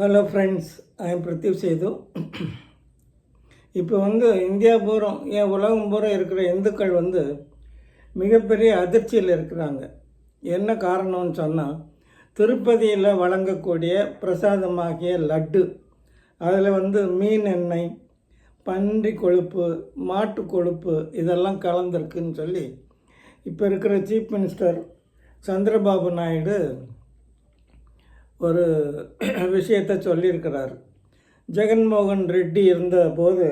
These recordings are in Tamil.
Hello friends I'm M Pradeep Sethu இப்போ வந்து இந்தியா பூரம் ஏன் உலகம் பூரம் இருக்கிற இந்துக்கள் வந்து மிகப்பெரிய அதிர்ச்சியில் இருக்கிறாங்க. என்ன காரணம்னு சொன்னால் திருப்பதியில் வழங்கக்கூடிய பிரசாதமாகிய லட்டு அதில் வந்து மீன் எண்ணெய் பன்றி கொழுப்பு மாட்டு கொழுப்பு இதெல்லாம் கலந்துருக்குன்னு சொல்லி இப்போ இருக்கிற சீஃப் மினிஸ்டர் சந்திரபாபு நாயுடு ஒரு விஷயத்தை சொல்லியிருக்கிறார். ஜெகன்மோகன் ரெட்டி இருந்தபோது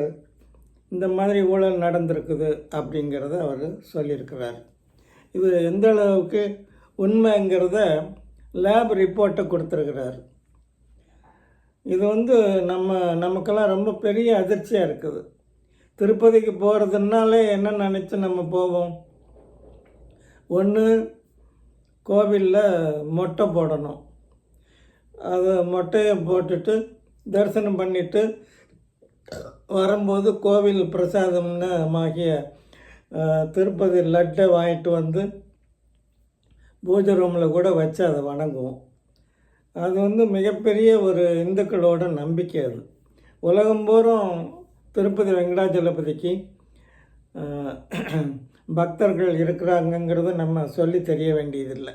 இந்த மாதிரி ஊழல் நடந்திருக்குது அப்படிங்கிறத அவர் சொல்லியிருக்கிறார். இது எந்த அளவுக்கு உண்மைங்கிறத லேப் ரிப்போர்ட்டை கொடுத்துருக்கிறார். இது வந்து நம்ம நமக்கெல்லாம் ரொம்ப பெரிய அதிர்ச்சியாக இருக்குது. திருப்பதிக்கு போகிறதுனாலே என்ன நினச்சி நம்ம போவோம்? ஒன்று கோவிலில் மொட்டை போடணும். அதை மொட்டையை போட்டுட்டு தரிசனம் பண்ணிவிட்டு வரும்போது கோவில் பிரசாதம்னு ஆகிய திருப்பதி லட்டை வாங்கிட்டு வந்து பூஜை ரூமில் கூட வச்சு அதை வணங்குவோம். அது வந்து மிகப்பெரிய ஒரு இந்துக்களோட நம்பிக்கை அது. உலகம் பூரம் திருப்பதி வெங்கடாச்சலபதிக்கு பக்தர்கள் இருக்கிறாங்கங்கிறத நம்ம சொல்லி தெரிய வேண்டியதில்லை.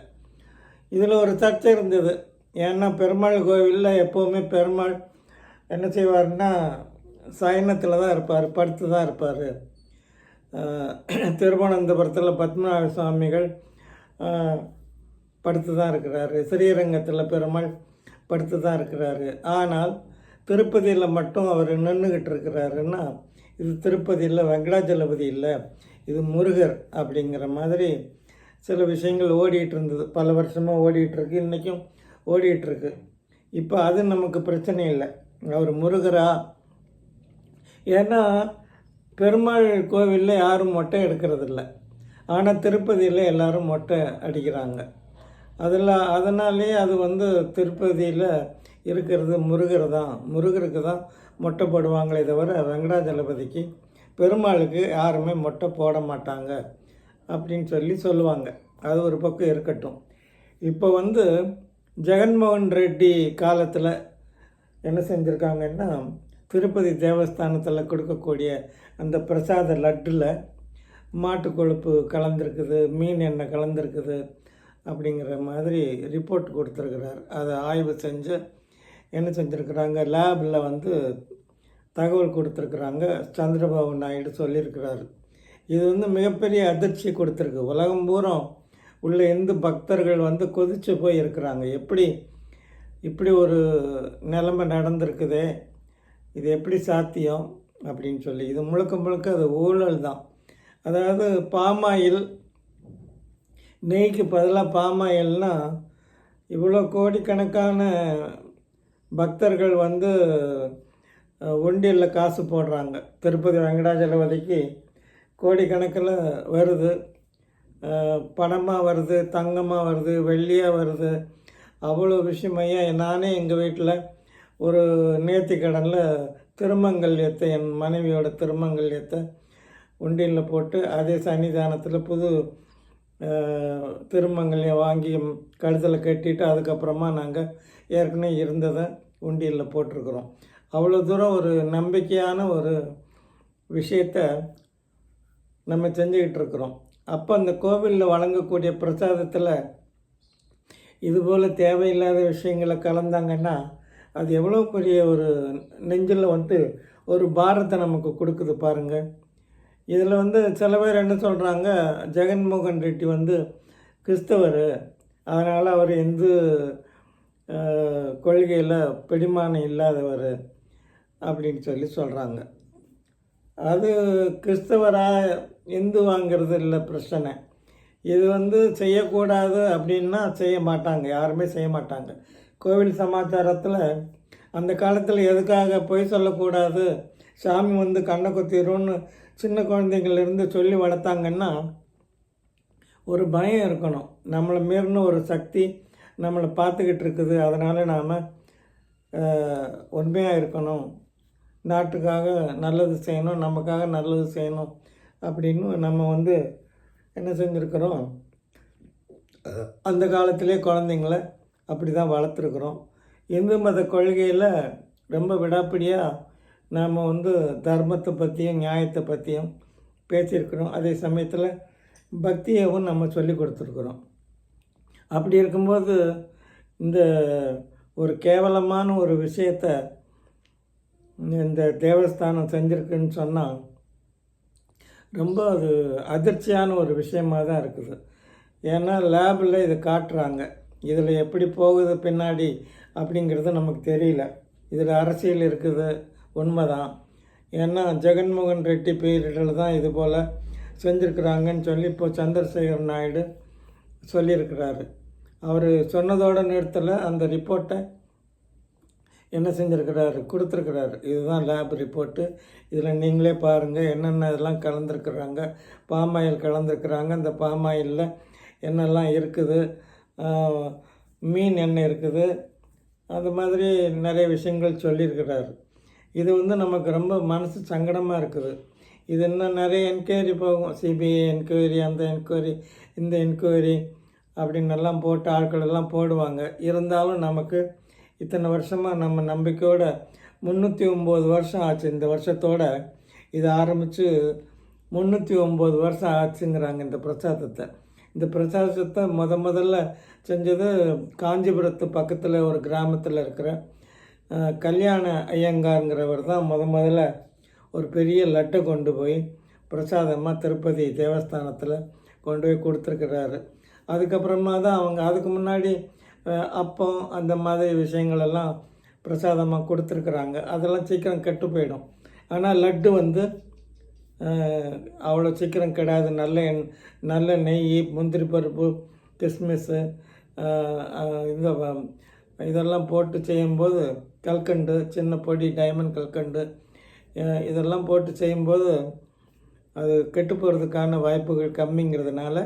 இதில் ஒரு சர்ச்சை இருந்தது. ஏன்னா பெருமாள் கோவிலில் எப்போவுமே பெருமாள் என்ன செய்வார்னா சயனத்தில் தான் இருப்பார் படுத்து தான் இருப்பார். திருவனந்தபுரத்தில் பத்மநாப சுவாமிகள் படுத்து தான் இருக்கிறாரு. ஸ்ரீரங்கத்தில் பெருமாள் படுத்து தான் இருக்கிறாரு. ஆனால் திருப்பதியில் மட்டும் அவர் நின்றுக்கிட்டு இருக்கிறாருன்னா இது திருப்பதியில் வெங்கடாஜலபதி இல்லை இது முருகர் அப்படிங்கிற மாதிரி சில விஷயங்கள் ஓடிட்டு இருந்தது. பல வருஷமாக ஓடிட்டுருக்கு இன்றைக்கும் ஓடிட்டுருக்கு. இப்போ அது நமக்கு பிரச்சனை இல்லை. அவர் முருகரா? ஏன்னா பெருமாள் கோவிலில் யாரும் மொட்டை எடுக்கிறதில்ல. ஆனால் திருப்பதியில் எல்லோரும் மொட்டை அடிக்கிறாங்க. அதில் அதனாலே அது வந்து திருப்பதியில் இருக்கிறது முருகர் தான். முருகருக்கு தான் மொட்டை போடுவாங்களே தவிர வெங்கடாஜலபதிக்கு பெருமாளுக்கு யாருமே மொட்டை போட மாட்டாங்க அப்படின்னு சொல்லி சொல்லுவாங்க. அது ஒரு பக்கம் இருக்கட்டும். இப்போ வந்து ஜெகன்மோகன் ரெட்டி காலத்தில் என்ன செஞ்சுருக்காங்கன்னா திருப்பதி தேவஸ்தானத்தில் கொடுக்கக்கூடிய அந்த பிரசாத லட்டில் மாட்டு கொழுப்பு கலந்துருக்குது மீன் எண்ணெய் கலந்துருக்குது அப்படிங்கிற மாதிரி ரிப்போர்ட் கொடுத்துருக்கிறார். அதை ஆய்வு செஞ்சு என்ன செஞ்சுருக்கிறாங்க? லேபில் வந்து தகவல் கொடுத்துருக்குறாங்க. சந்திரபாபு நாயுடு சொல்லியிருக்கிறாரு. இது வந்து மிகப்பெரிய அதிர்ச்சி கொடுத்துருக்கு. உலகம் பூரம் உள்ளேருந்து பக்தர்கள் வந்து கொதிச்சு போய் இருக்கிறாங்க. எப்படி? இப்படி ஒரு நிலைமை நடந்திருக்குதே. இது எப்படி சாத்தியம்? அப்படின்னு சொல்லி. இது முழுக்க முழுக்க அது ஊழல் தான். அதாவது பாமாயில் நெய்க்கு பதிலாக பாமாயில்னால் இவ்வளோ கோடிக்கணக்கான பக்தர்கள் வந்து ஒண்டியில் காசு போடுறாங்க. திருப்பதி வெங்கடாஜலபதிக்கு கோடிக்கணக்கில் வருது. பணமாக வருது தங்கமாக வருது வெள்ளியாக வருது. அவ்வளோ விஷயமையா நானே எங்கள் வீட்டில் ஒரு நேர்த்தி கடனில் திருமங்கல்யத்தை என் மனைவியோட திருமங்கல்யத்தை உண்டியலில் போட்டு அதே சன்னிதானத்தில் புது திருமங்கல்யம் வாங்கி கழுத்தில் கட்டிட்டு அதுக்கப்புறமா நாங்கள் ஏற்கனவே இருந்ததை உண்டியலில் போட்டிருக்கிறோம். அவ்வளோ தூரம் ஒரு நம்பிக்கையான ஒரு விஷயத்த நம்ம செஞ்சுக்கிட்டு இருக்கிறோம். அப்போ அந்த கோவிலில் வழங்கக்கூடிய பிரசாதத்தில் இதுபோல் தேவையில்லாத விஷயங்களை கலந்தாங்கன்னா அது எவ்வளோ பெரிய ஒரு நெஞ்சில் வந்து ஒரு பாரத்தை நமக்கு கொடுக்குது பாருங்கள் இதில் வந்து சில பேர் என்ன சொல்கிறாங்க ஜெகன்மோகன் ரெட்டி வந்து கிறிஸ்தவர். அதனால் அவர் இந்து கொள்கையில் பிடிமானம் இல்லாதவர். அப்படின்னு சொல்லி சொல்கிறாங்க அது கிறிஸ்தவரா இந்து வாங்கிறது இல்லை பிரச்சனை. இது வந்து செய்யக்கூடாது அப்படின்னா செய்ய மாட்டாங்க. யாருமே செய்ய மாட்டாங்க. கோவில் சமாச்சாரத்தில் அந்த காலத்தில் எதுக்காக பொய் சொல்லக்கூடாது? சாமி வந்து கண்ணை குத்திடும்னு சின்ன குழந்தைங்கள்லேருந்து சொல்லி வளர்த்தாங்கன்னா ஒரு பயம் இருக்கணும். நம்மளை மீறின ஒரு சக்தி நம்மளை பார்த்துக்கிட்டு இருக்குது. அதனால் நாம் உண்மையாக இருக்கணும். நாட்டுக்காக நல்லது செய்யணும் நமக்காக நல்லது செய்யணும் அப்படின்னு நம்ம வந்து என்ன செஞ்சுருக்கிறோம்? அந்த காலத்திலே குழந்தைங்கள அப்படி தான் வளர்த்துருக்குறோம். இந்து மத கொள்கையில் ரொம்ப விடாப்பிடியாக நாம் வந்து தர்மத்தை பற்றியும் நியாயத்தை பற்றியும் பேசியிருக்கிறோம். அதே சமயத்தில் பக்தியவும் நம்ம சொல்லி கொடுத்துருக்குறோம். அப்படி இருக்கும்போது இந்த ஒரு கேவலமான ஒரு விஷயத்த இந்த தேவஸ்தானம் செஞ்சுருக்குன்னு சொன்னால் ரொம்ப அது அதிர்ச்சியான ஒரு விஷயமா தான் இருக்குது. ஏன்னா லேபில் இதை காட்டுறாங்க. இதில் எப்படி போகுது பின்னாடி அப்படிங்கிறது நமக்கு தெரியல. இதில் அரசியல் இருக்குது உண்மைதான். ஏன்னா ஜெகன்மோகன் ரெட்டி பீரியடில் தான் இது போல் செஞ்சுருக்குறாங்கன்னு சொல்லி இப்போ சந்திரசேகர் நாயுடு சொல்லியிருக்கிறாரு. அவர் சொன்னதோடு நிறுத்தலை அந்த ரிப்போர்ட்டை என்ன செஞ்சுருக்கிறாரு? கொடுத்துருக்குறாரு. இதுதான் லேப் ரிப்போர்ட்டு இதில் நீங்களே பாருங்கள் என்னென்ன இதெல்லாம் கலந்துருக்குறாங்க. பாமாயில் கலந்துருக்குறாங்க. இந்த பாமாயிலில் என்னெல்லாம் இருக்குது? மீன் என்ன இருக்குது. அது மாதிரி நிறைய விஷயங்கள் சொல்லியிருக்கிறாரு. இது வந்து நமக்கு ரொம்ப மனசு சங்கடமாக இருக்குது. இது இன்னும் நிறைய என்கொயரி போகும். சிபிஐ என்கொயரி அந்த என்கொயரி இந்த என்கொயரி அப்படின்னு எல்லாம் போட்டு ஆட்கள் எல்லாம் போடுவாங்க. இருந்தாலும் நமக்கு இத்தனை வருஷமாக நம்ம நம்பிக்கையோட முந்நூற்றி ஒம்பது வருஷம் ஆச்சு. இந்த வருஷத்தோட இது ஆரம்பித்து முந்நூற்றி ஒம்பது வருஷம் ஆச்சுங்கிறாங்க இந்த பிரசாதத்தை. இந்த பிரசாதத்தை முத முதல்ல செஞ்சது காஞ்சிபுரத்து பக்கத்தில் ஒரு கிராமத்தில் இருக்கிற கல்யாண ஐயங்காருங்கிறவர் தான் முத முதல்ல ஒரு பெரிய லட்டை கொண்டு போய் பிரசாதமாக திருப்பதி தேவஸ்தானத்தில் கொண்டு போய் கொடுத்துருக்கிறாரு. அதுக்கப்புறமா தான் அவங்க அதுக்கு முன்னாடி அப்பம் அந்த மாதிரி விஷயங்களெல்லாம் பிரசாதமாக கொடுத்துருக்குறாங்க. அதெல்லாம் சீக்கிரம் கெட்டு போயிடும். ஆனால் லட்டு வந்து அவ்வளோ சீக்கிரம் கிடையாது நல்ல எண் நல்ல நெய் முந்திரி பருப்பு கிஸ்மிஸ்ஸு இந்த இதெல்லாம் போட்டு செய்யும்போது கல்கண்டு சின்ன பொடி டைமண்ட் கல்கண்டு இதெல்லாம் போட்டு செய்யும்போது அது கெட்டு போகிறதுக்கான வாய்ப்புகள் கம்மிங்கிறதுனால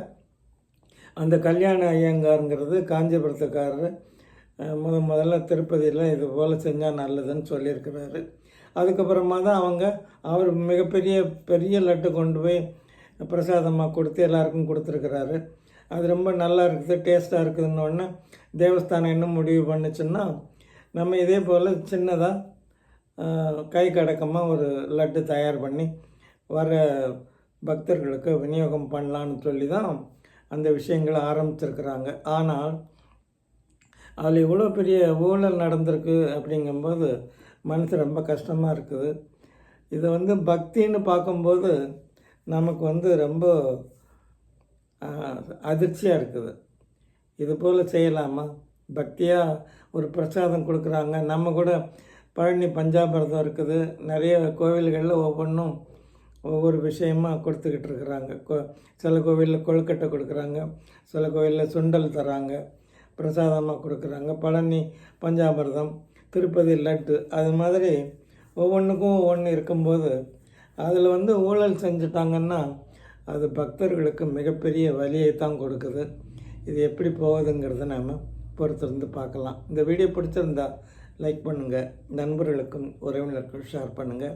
அந்த கல்யாண ஐயங்காருங்கிறது காஞ்சிபுரத்துக்காரர். முத முதல்ல திருப்பதியில் இது போல் செஞ்சால் நல்லதுன்னு சொல்லியிருக்கிறாரு. அதுக்கப்புறமா தான் அவங்க அவர் மிகப்பெரிய பெரிய லட்டு கொண்டு போய் பிரசாதமாக கொடுத்து எல்லாருக்கும் கொடுத்துருக்குறாரு. அது ரொம்ப நல்லா இருக்குது டேஸ்ட்டாக இருக்குதுன்னொடனே தேவஸ்தானம் என்ன முடிவு பண்ணுச்சுன்னா நம்ம இதே போல் சின்னதாக கை கடக்கமாக ஒரு லட்டு தயார் பண்ணி வர பக்தர்களுக்கு விநியோகம் பண்ணலான்னு சொல்லி தான் அந்த விஷயங்களை ஆரம்பிச்சிருக்கிறாங்க. ஆனால் அதில் இவ்வளோ பெரிய ஊழல் நடந்திருக்கு அப்படிங்கும்போது மனசு ரொம்ப கஷ்டமாக இருக்குது. இது வந்து பக்தின்னு பார்க்கும்போது நமக்கு வந்து ரொம்ப அதிர்ச்சியாக இருக்குது. இது போல் செய்யலாமா? பக்தியாக ஒரு பிரசாதம் கொடுக்குறாங்க. நம்ம கூட பழனி பஞ்சாபிரதம் இருக்குது. நிறைய கோவில்களில் ஒவ்வொன்றும் ஒவ்வொரு விஷயமாக கொடுத்துக்கிட்டு இருக்கிறாங்க கொ சில கோவிலில் கொழுக்கட்டை கொடுக்குறாங்க சில கோவிலில் சுண்டல் தராங்க பிரசாதமாக கொடுக்குறாங்க. பழனி பஞ்சாமிரதம் திருப்பதி லட்டு அது மாதிரி ஒவ்வொன்றுக்கும் ஒவ்வொன்று இருக்கும்போது அதில் வந்து ஊழல் செஞ்சுட்டாங்கன்னா அது பக்தர்களுக்கு மிகப்பெரிய வலியை தான் கொடுக்குது. இது எப்படி போகுதுங்கிறத நாம் பொறுத்திருந்து பார்க்கலாம். இந்த வீடியோ பிடிச்சிருந்தா லைக் பண்ணுங்கள் நண்பர்களுக்கும் உறவினருக்கும் ஷேர் பண்ணுங்கள்